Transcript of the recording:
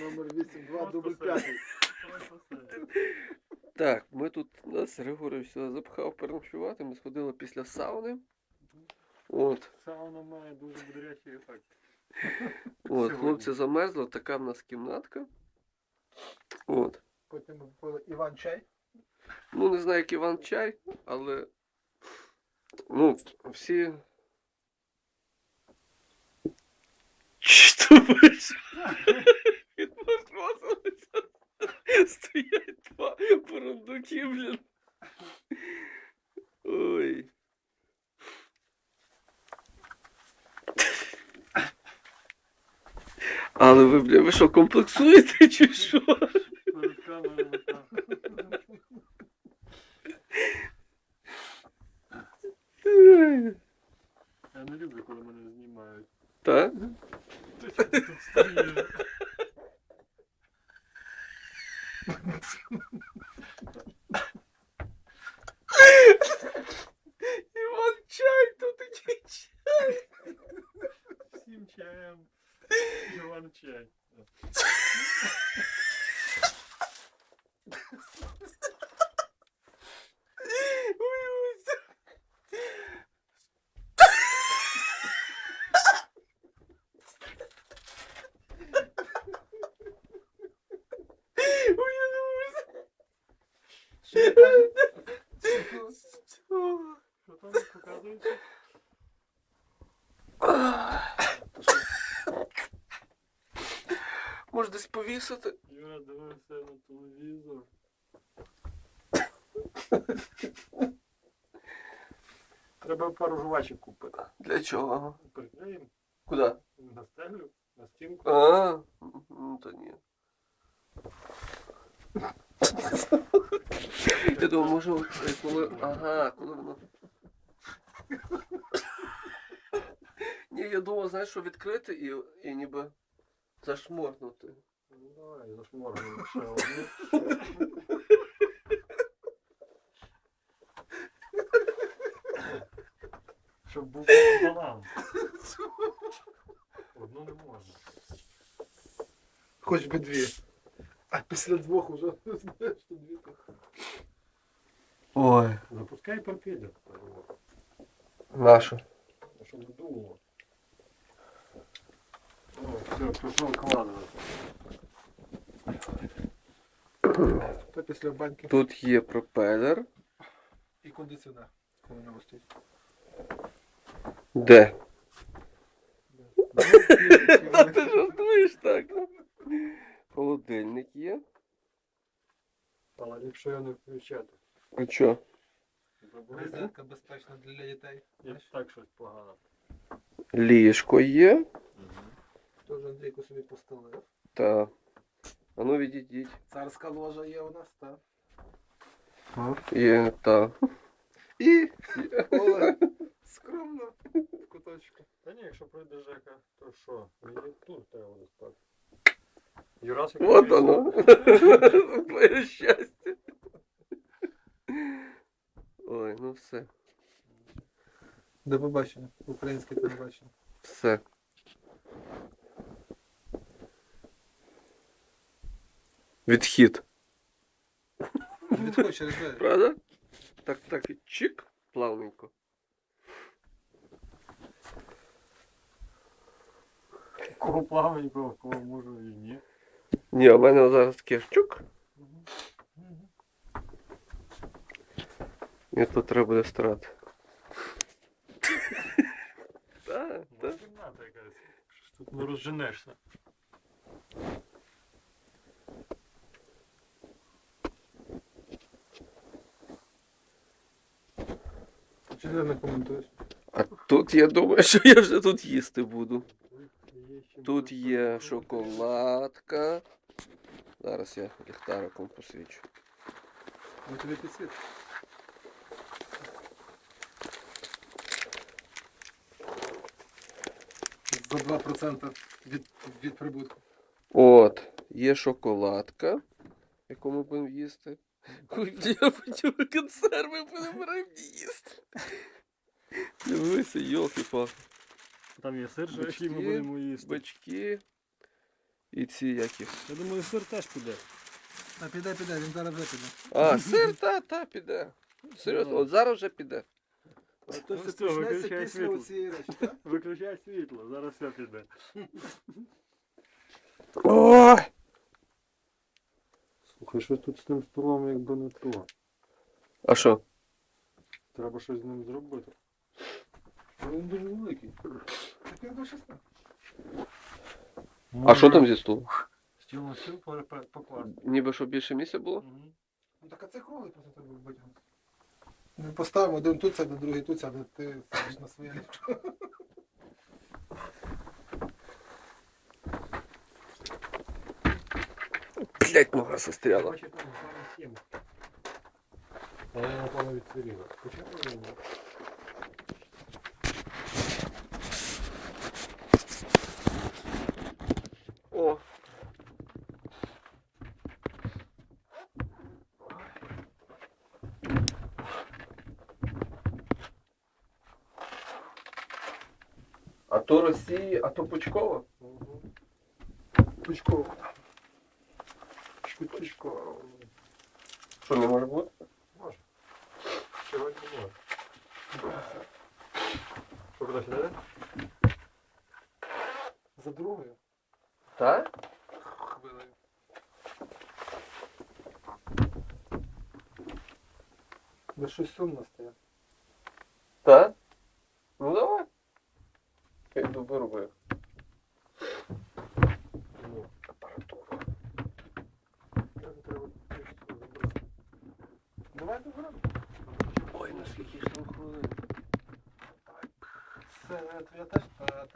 Номер 82, дубль 5. Так, ми тут нас Григорович сюди запхав переночувати, ми сходили після сауни. От, Сауна має дуже бодрячий ефект. от, хлопці замерзли, така в нас кімнатка. От. Потім ми попили Іван чай. Ну, не знаю, як Іван чай, але. Ну, всі. Що вийшло? Відморозилися. Стоять два бурундуки, блін. Ой. Але ви, бля, ви що, комплексуєте чи що? Перед камерою так. Я не люблю, коли мене знімають. Так? Ти що ти тут стоїш? чай. Ой, ой. Ой, я не можу. Що каже? Що там показується? Може десь повісити? Юра дивився на телевізор. Треба пару жвачок купити. Для чого? Приклеїмо Куди? на стелю, на стінку. А, ну то ні. Я думаю, може, е, коли. Ага, коли воно. Ні, я думав, знаєш, що відкрити і, і ніби зашморнути. Ну давай, зашморгнемо ще одну. Щоб був баланс. Одну не можна. Хоч би дві. А після двох вже знаєш, що дві то. Ой. Запускай пропеллер. Нашу. Щоб дуло. О, все, пішов кладувати. То після баньки Тут є пропелер. і кондиціонер. Коли не стоїть. Де? Ну, Ти жартуєш так? Холодильник є. Але якщо я не включати, А чо? Розетка безпечна для дітей. І так щось погано. Ліжко є. Теж Андрійку собі постелив. Та. А ну відійдіть. Царська ложа є у нас, так. Є, та. І Олег скромно в куточку. Та ні, якщо прийде Жека, то що? Мені тут треба буде спати. Юрасик. Вот оно. Твоє щастя. Ой, ну все. До побачення. Українське телебачення. Все. Відхід. Відходь через двері. Правда? Так, так і чик, плавненько. Кого плавненького, кого можу і ні. Ні, а в мене зараз таке чук. І тут треба буде старати. Так, Ну, так. Тут не розженешся. Чи ти не коментуєш? А тут я думаю, що я вже тут їсти буду. Тут є шоколадка. Зараз я ліхтариком посвічу. Ми тобі підсвіт. За 2% від, від прибутку. От, є шоколадка, яку ми будемо їсти. Я хотів консерви будемо рибні їсти. Дивися, йолки палки Там є сир, же, який ми будемо їсти. Бачки. І ці які. Я думаю, сир теж піде. А піде, піде, він зараз вже піде. А, сир, та, та, піде. Серйозно, от зараз вже піде. А то все виключай після світло. речі, так? Виключай світло, зараз все піде. Ой! Слухай, що тут з тим столом якби не то. А що? Треба щось з ним зробити. Він дуже великий. Так він до 16. А що там зі стулом? Стіл на стіл пор- покласти. Ніби щоб більше місця було? Мгм. Ну так а це круглий просто треба витягнути. Ми поставимо один тут сяде, другий тут сяде, ти сидиш на своє Блять, нога застряла. Я напевно відсвіріла. Почему ні? О. А то Росії, а то Пучкова? Мгм. Пучково. Швидко. Що не може бути? Може. Сьогодні може. Що куди? За другою Так? хвилею. Ви щось сумно стає. Так? Ну давай. Я йду вироби Ой, наскільки ж там хвилин. Так, це я теж так.